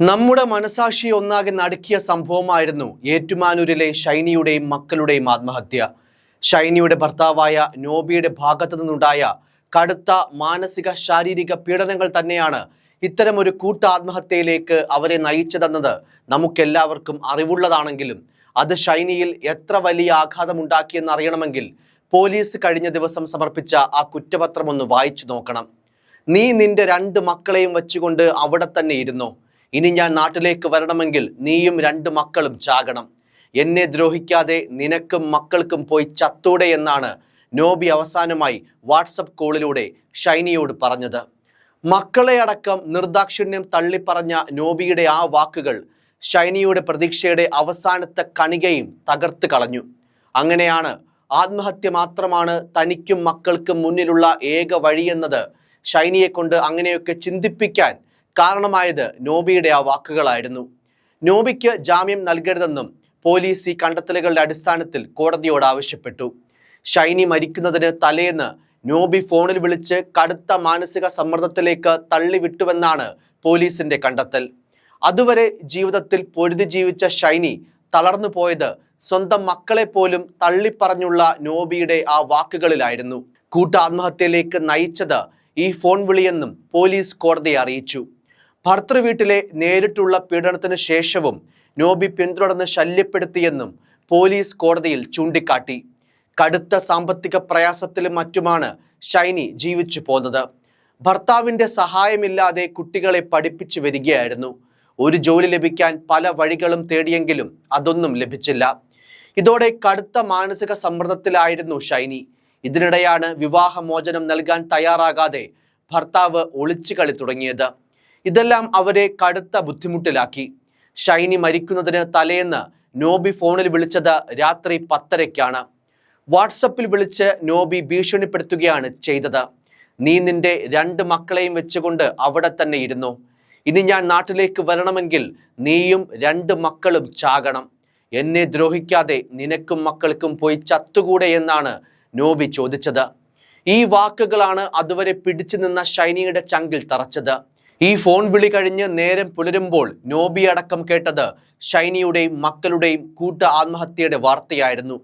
നമ്മുടെ മനസാക്ഷി ഒന്നാകെ നടുക്കിയ സംഭവമായിരുന്നു ഏറ്റുമാനൂരിലെ ഷൈനിയുടെയും മക്കളുടെയും ആത്മഹത്യ. ഷൈനിയുടെ ഭർത്താവായ നോബിയുടെ ഭാഗത്തു നിന്നുണ്ടായ കടുത്ത മാനസിക ശാരീരിക പീഡനങ്ങൾ തന്നെയാണ് ഇത്തരമൊരു കൂട്ടാത്മഹത്യയിലേക്ക് അവരെ നയിച്ചതെന്നത് നമുക്കെല്ലാവർക്കും അറിവുള്ളതാണെങ്കിലും അത് ഷൈനിയിൽ എത്ര വലിയ ആഘാതമുണ്ടാക്കിയെന്ന് അറിയണമെങ്കിൽ പോലീസ് കഴിഞ്ഞ ദിവസം സമർപ്പിച്ച ആ കുറ്റപത്രം ഒന്ന് വായിച്ചു നോക്കണം. നീ നിന്റെ രണ്ട് മക്കളെയും വച്ചുകൊണ്ട് അവിടെ തന്നെ ഇരുന്നോ? ഇനി ഞാൻ നാട്ടിലേക്ക് വരണമെങ്കിൽ നീയും രണ്ട് മക്കളും ചാകണം. എന്നെ ദ്രോഹിക്കാതെ നിനക്കും മക്കൾക്കും പോയി ചത്തൂടെ എന്നാണ് നോബി അവസാനമായി വാട്സപ്പ് കോളിലൂടെ ഷൈനിയോട് പറഞ്ഞത്. മക്കളെ അടക്കം നിർദാക്ഷിണ്യം തള്ളിപ്പറഞ്ഞ നോബിയുടെ ആ വാക്കുകൾ ഷൈനിയുടെ പ്രതീക്ഷയുടെ അവസാനത്തെ കണികയും തകർത്ത് കളഞ്ഞു. അങ്ങനെയാണ് ആത്മഹത്യ മാത്രമാണ് തനിക്കും മക്കൾക്കും മുന്നിലുള്ള ഏക വഴിയെന്നത്. ഷൈനിയെ കൊണ്ട് അങ്ങനെയൊക്കെ ചിന്തിപ്പിക്കാൻ കാരണമായത് നോബിയുടെ ആ വാക്കുകളായിരുന്നു. നോബിക്ക് ജാമ്യം നൽകരുതെന്നും പോലീസ് ഈ കണ്ടെത്തലുകളുടെ അടിസ്ഥാനത്തിൽ കോടതിയോട് ആവശ്യപ്പെട്ടു. ഷൈനി മരിക്കുന്നതിന് തലേന്ന് നോബി ഫോണിൽ വിളിച്ച് കടുത്ത മാനസിക സമ്മർദ്ദത്തിലേക്ക് തള്ളിവിട്ടുവെന്നാണ് പോലീസിന്റെ കണ്ടെത്തൽ. അതുവരെ ജീവിതത്തിൽ പൊരുതി ജീവിച്ച ഷൈനി തളർന്നു പോയത് സ്വന്തം മക്കളെ പോലും തള്ളിപ്പറഞ്ഞുള്ള നോബിയുടെ ആ വാക്കുകളിലായിരുന്നു. കൂട്ടാത്മഹത്യയിലേക്ക് നയിച്ചത് ഈ ഫോൺ വിളിയെന്നും പോലീസ് കോടതിയെ അറിയിച്ചു. ഭർത്തൃ വീട്ടിലെ നേരിട്ടുള്ള പീഡനത്തിന് ശേഷവും നോബി പിന്തുടർന്ന് ശല്യപ്പെടുത്തിയെന്നും പോലീസ് കോടതിയിൽ ചൂണ്ടിക്കാട്ടി. കടുത്ത സാമ്പത്തിക പ്രയാസത്തിലും മറ്റുമാണ് ഷൈനി ജീവിച്ചു പോന്നത്. ഭർത്താവിന്റെ സഹായമില്ലാതെ കുട്ടികളെ പഠിപ്പിച്ചു വരികയായിരുന്നു. ഒരു ജോലി ലഭിക്കാൻ പല വഴികളും തേടിയെങ്കിലും അതൊന്നും ലഭിച്ചില്ല. ഇതോടെ കടുത്ത മാനസിക സമ്മർദ്ദത്തിലായിരുന്നു ഷൈനി. ഇതിനിടെയാണ് വിവാഹമോചനം നൽകാൻ തയ്യാറാകാതെ ഭർത്താവ് ഒളിച്ചു കളി തുടങ്ങിയത്. ഇതെല്ലാം അവരെ കടുത്ത ബുദ്ധിമുട്ടിലാക്കി. ഷൈനി മരിക്കുന്നതിന് തലേന്ന് നോബി ഫോണിൽ വിളിച്ചത് രാത്രി പത്തരയ്ക്കാണ്. വാട്സപ്പിൽ വിളിച്ച് നോബി ഭീഷണിപ്പെടുത്തുകയാണ് ചെയ്തത്. നീ നിന്റെ രണ്ട് മക്കളെയും വെച്ചുകൊണ്ട് അവിടെ തന്നെ ഇരുന്നു. ഇനി ഞാൻ നാട്ടിലേക്ക് വരണമെങ്കിൽ നീയും രണ്ട് മക്കളും ചാകണം. എന്നെ ദ്രോഹിക്കാതെ നിനക്കും മക്കൾക്കും പോയി ചത്തുകൂടെ എന്നാണ് നോബി ചോദിച്ചത്. ഈ വാക്കുകളാണ് അതുവരെ പിടിച്ചു നിന്ന ഷൈനിയുടെ ചങ്കിൽ തറച്ചത്. ഈ ഫോൺ വിളി കഴിഞ്ഞ് നേരം പുലരുമ്പോൾ നോബി അടക്കം കേട്ടത് ഷൈനിയുടെയും മക്കളുടെയും കൂട്ട ആത്മഹത്യയുടെ വാർത്തയായിരുന്നു.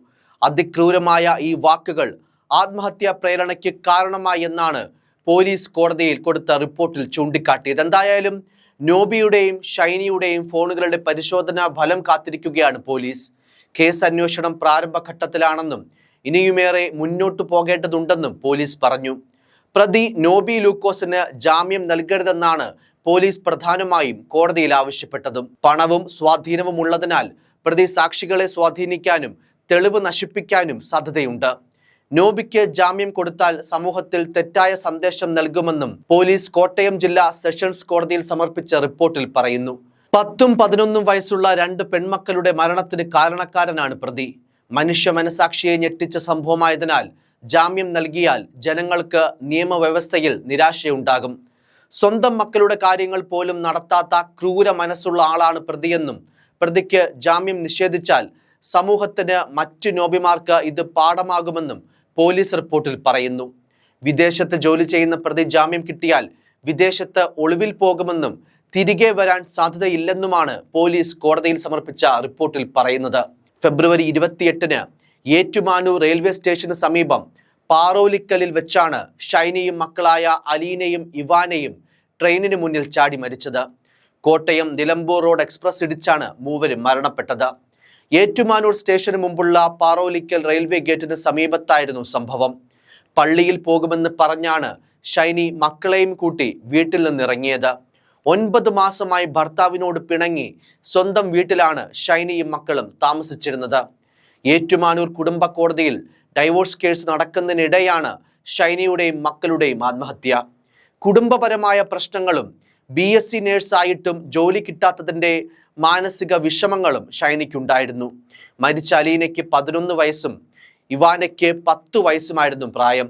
അതിക്രൂരമായ ഈ വാക്കുകൾ ആത്മഹത്യാ പ്രേരണയ്ക്ക് കാരണമായി എന്നാണ് പോലീസ് കോടതിയിൽ കൊടുത്ത റിപ്പോർട്ടിൽ ചൂണ്ടിക്കാട്ടിയത്. എന്തായാലും നോബിയുടെയും ഷൈനിയുടെയും ഫോണുകളുടെ പരിശോധനാ ഫലം കാത്തിരിക്കുകയാണ് പോലീസ്. കേസ് അന്വേഷണം പ്രാരംഭഘട്ടത്തിലാണെന്നും ഇനിയുമേറെ മുന്നോട്ടു പോകേണ്ടതുണ്ടെന്നും പോലീസ് പറഞ്ഞു. പ്രതി നോബി ലൂക്കോസിന് ജാമ്യം നൽകരുതെന്നാണ് പോലീസ് പ്രധാനമായും കോടതിയിൽ ആവശ്യപ്പെട്ടതും. പണവും സ്വാധീനവും ഉള്ളതിനാൽ പ്രതി സാക്ഷികളെ സ്വാധീനിക്കാനും തെളിവ് നശിപ്പിക്കാനും സാധ്യതയുണ്ട്. നോബിക്ക് ജാമ്യം കൊടുത്താൽ സമൂഹത്തിൽ തെറ്റായ സന്ദേശം നൽകുമെന്നും പോലീസ് കോട്ടയം ജില്ലാ സെഷൻസ് കോടതിയിൽ സമർപ്പിച്ച റിപ്പോർട്ടിൽ പറയുന്നു. പത്തും പതിനൊന്നും വയസ്സുള്ള രണ്ട് പെൺമക്കളുടെ മരണത്തിന് കാരണക്കാരനാണ് പ്രതി. മനുഷ്യ മനസാക്ഷിയെ ഞെട്ടിച്ച സംഭവമായതിനാൽ ജാമ്യം നൽകിയാൽ ജനങ്ങൾക്ക് നിയമവ്യവസ്ഥയിൽ നിരാശയുണ്ടാകും. സ്വന്തം മക്കളുടെ കാര്യങ്ങൾ പോലും നടത്താത്ത ക്രൂര മനസ്സുള്ള ആളാണ് പ്രതിയെന്നും പ്രതിക്ക് ജാമ്യം നിഷേധിച്ചാൽ സമൂഹത്തിന് മറ്റു നോബിമാർക്ക് ഇത് പാഠമാകുമെന്നും പോലീസ് റിപ്പോർട്ടിൽ പറയുന്നു. വിദേശത്ത് ജോലി ചെയ്യുന്ന പ്രതി ജാമ്യം കിട്ടിയാൽ വിദേശത്ത് ഒളിവിൽ പോകുമെന്നും തിരികെ വരാൻ സാധ്യതയില്ലെന്നുമാണ് പോലീസ് കോടതിയിൽ സമർപ്പിച്ച റിപ്പോർട്ടിൽ പറയുന്നത്. ഫെബ്രുവരി ഇരുപത്തിയെട്ടിന് ഏറ്റുമാനൂർ റെയിൽവേ സ്റ്റേഷന് സമീപം പാറോലിക്കലിൽ വെച്ചാണ് ഷൈനയും മക്കളായ അലീനയും ഇവാനയും ട്രെയിനിന് മുന്നിൽ ചാടി മരിച്ചത്. കോട്ടയം നിലമ്പൂർ റോഡ് എക്സ്പ്രസ് ഇടിച്ചാണ് മൂവരും മരണപ്പെട്ടത്. ഏറ്റുമാനൂർ സ്റ്റേഷന് മുമ്പുള്ള പാറോലിക്കൽ റെയിൽവേ ഗേറ്റിന് സമീപത്തായിരുന്നു സംഭവം. പള്ളിയിൽ പോകുമെന്ന് പറഞ്ഞാണ് ഷൈനി മക്കളെയും കൂട്ടി വീട്ടിൽ നിന്നിറങ്ങിയത്. ഒൻപത് മാസമായി ഭർത്താവിനോട് പിണങ്ങി സ്വന്തം വീട്ടിലാണ് ഷൈനിയും മക്കളും താമസിച്ചിരുന്നത്. ഏറ്റുമാനൂർ കുടുംബ കോടതിയിൽ ഡൈവോഴ്സ് കേസ് നടക്കുന്നതിനിടെയാണ് ഷൈനിയുടെയും മക്കളുടെയും ആത്മഹത്യ. കുടുംബപരമായ പ്രശ്നങ്ങളും ബി എസ് സി നേഴ്സായിട്ടും ജോലി കിട്ടാത്തതിന്റെ മാനസിക വിഷമങ്ങളും ഷൈനിക്കുണ്ടായിരുന്നു. മരിച്ച അലീനയ്ക്ക് പതിനൊന്ന് വയസ്സും ഇവാനയ്ക്ക് പത്തു വയസ്സുമായിരുന്നു പ്രായം.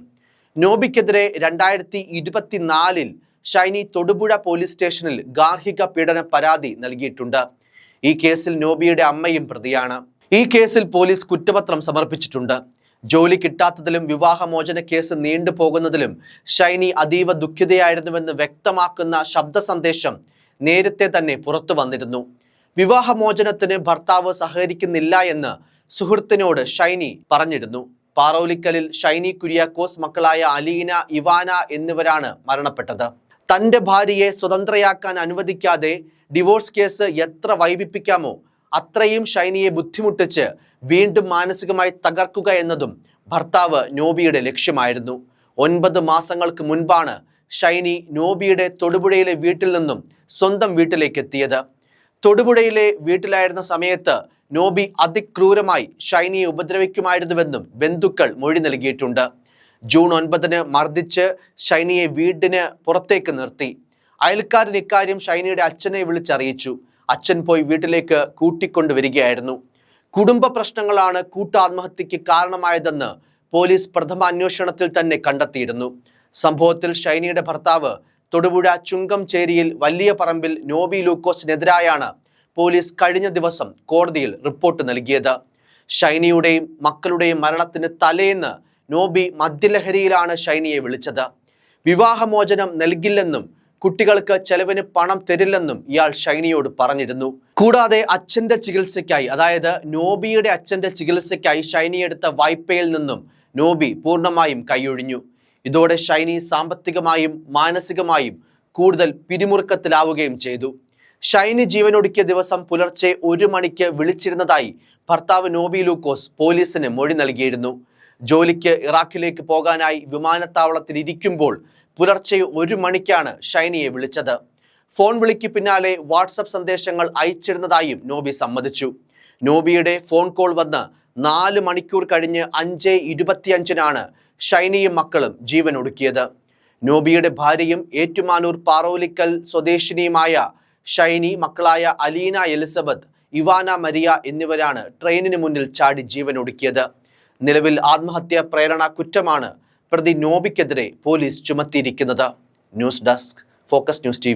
നോബിക്കെതിരെ രണ്ടായിരത്തി ഇരുപത്തിനാലിൽ ഷൈനി തൊടുപുഴ പോലീസ് സ്റ്റേഷനിൽ ഗാർഹിക പീഡന പരാതി നൽകിയിട്ടുണ്ട്. ഈ കേസിൽ നോബിയുടെ അമ്മയും പ്രതിയാണ്. ഈ കേസിൽ പോലീസ് കുറ്റപത്രം സമർപ്പിച്ചിട്ടുണ്ട്. ജോലി കിട്ടാത്തതിലും വിവാഹമോചന കേസ് നീണ്ടുപോകുന്നതിലും ഷൈനി അതീവ ദുഃഖിതയായിരുന്നുവെന്ന് വ്യക്തമാക്കുന്ന ശബ്ദ സന്ദേശം നേരത്തെ തന്നെ പുറത്തു വന്നിരുന്നു. വിവാഹമോചനത്തിന് ഭർത്താവ് സഹകരിക്കുന്നില്ല എന്ന് സുഹൃത്തിനോട് ഷൈനി പറഞ്ഞിരുന്നു. പാറോലിക്കലിൽ ഷൈനി കുര്യാക്കോസ് മക്കളായ അലീന ഇവാന എന്നിവരാണ് മരണപ്പെട്ടത്. തന്റെ ഭാര്യയെ സ്വതന്ത്രയാക്കാൻ അനുവദിക്കാതെ ഡിവോഴ്സ് കേസ് എത്ര വൈകിപ്പിക്കാമോ അത്രയും ഷൈനിയെ ബുദ്ധിമുട്ടിച്ച് വീണ്ടും മാനസികമായി തകർക്കുക എന്നതും ഭർത്താവ് നോബിയുടെ ലക്ഷ്യമായിരുന്നു. ഒൻപത് മാസങ്ങൾക്ക് മുൻപാണ് ഷൈനി നോബിയുടെ തൊടുപുഴയിലെ വീട്ടിൽ നിന്നും സ്വന്തം വീട്ടിലേക്ക് എത്തിയത്. തൊടുപുഴയിലെ വീട്ടിലായിരുന്ന സമയത്ത് നോബി അതിക്രൂരമായി ഷൈനിയെ ഉപദ്രവിക്കുമായിരുന്നുവെന്നും ബന്ധുക്കൾ മൊഴി നൽകിയിട്ടുണ്ട്. ജൂൺ ഒൻപതിന് മർദ്ദിച്ച് ഷൈനിയെ വീടിന് പുറത്തേക്ക് നിർത്തി. അയൽക്കാരൻ ഇക്കാര്യം ഷൈനിയുടെ അച്ഛനെ വിളിച്ചറിയിച്ചു. അച്ഛൻ പോയി വീട്ടിലേക്ക് കൂട്ടിക്കൊണ്ടുവരികയായിരുന്നു കുടുംബ പ്രശ്നങ്ങളാണ് കൂട്ടാത്മഹത്യക്ക് കാരണമായതെന്ന് പോലീസ് പ്രഥമ അന്വേഷണത്തിൽ തന്നെ കണ്ടെത്തിയിരുന്നു. സംഭവത്തിൽ ഷൈനിയുടെ ഭർത്താവ് തൊടുപുഴ ചുങ്കംചേരിയിൽ വലിയ പറമ്പിൽ നോബി ലൂക്കോസിനെതിരായാണ് പോലീസ് കഴിഞ്ഞ ദിവസം കോടതിയിൽ റിപ്പോർട്ട് നൽകിയത്. ഷൈനിയുടെയും മക്കളുടെയും മരണത്തിന് തലേന്ന് നോബി മദ്യലഹരിയിലാണ് ഷൈനിയെ വിളിച്ചത്. വിവാഹമോചനം നൽകില്ലെന്നും കുട്ടികൾക്ക് ചെലവിന് പണം തരില്ലെന്നും ഇയാൾ ഷൈനിയോട് പറഞ്ഞിരുന്നു. കൂടാതെ അച്ഛന്റെ ചികിത്സയ്ക്കായി അതായത് നോബിയുടെ അച്ഛന്റെ ചികിത്സയ്ക്കായി ഷൈനി എടുത്ത വായ്പയിൽ നിന്നും നോബി പൂർണമായും കൈയൊഴിഞ്ഞു. ഇതോടെ ഷൈനി സാമ്പത്തികമായും മാനസികമായും കൂടുതൽ പിരിമുറുക്കത്തിലാവുകയും ചെയ്തു. ഷൈനി ജീവനൊടുക്കിയ ദിവസം പുലർച്ചെ ഒരു മണിക്ക് വിളിച്ചിരുന്നതായി ഭർത്താവ് നോബി ലൂക്കോസ് പോലീസിന് മൊഴി നൽകിയിരുന്നു. ജോലിക്ക് ഇറാഖിലേക്ക് പോകാനായി വിമാനത്താവളത്തിൽ ഇരിക്കുമ്പോൾ പുലർച്ചെ ഒരു മണിക്കാണ് ഷൈനിയെ വിളിച്ചത്. ഫോൺ വിളിക്ക് പിന്നാലെ വാട്സപ്പ് സന്ദേശങ്ങൾ അയച്ചിരുന്നതായും നോബി സമ്മതിച്ചു. നോബിയുടെ ഫോൺ കോൾ വന്ന് നാല് മണിക്കൂർ കഴിഞ്ഞ് അഞ്ച് ഇരുപത്തിയഞ്ചിനാണ് ഷൈനിയും മക്കളും ജീവൻ ഒടുക്കിയത് നോബിയുടെ ഭാര്യയും ഏറ്റുമാനൂർ പാറോലിക്കൽ സ്വദേശിനിയുമായ ഷൈനി മക്കളായ അലീന എലിസബത്ത് ഇവാന മരിയ എന്നിവരാണ് ട്രെയിനിന് മുന്നിൽ ചാടി ജീവൻ ഒടുക്കിയത് നിലവിൽ ആത്മഹത്യാ പ്രേരണ കുറ്റമാണ് പ്രതി നോബിക്കെതിരെ police ചുമത്തിയിരിക്കുന്നത്. News desk focus news T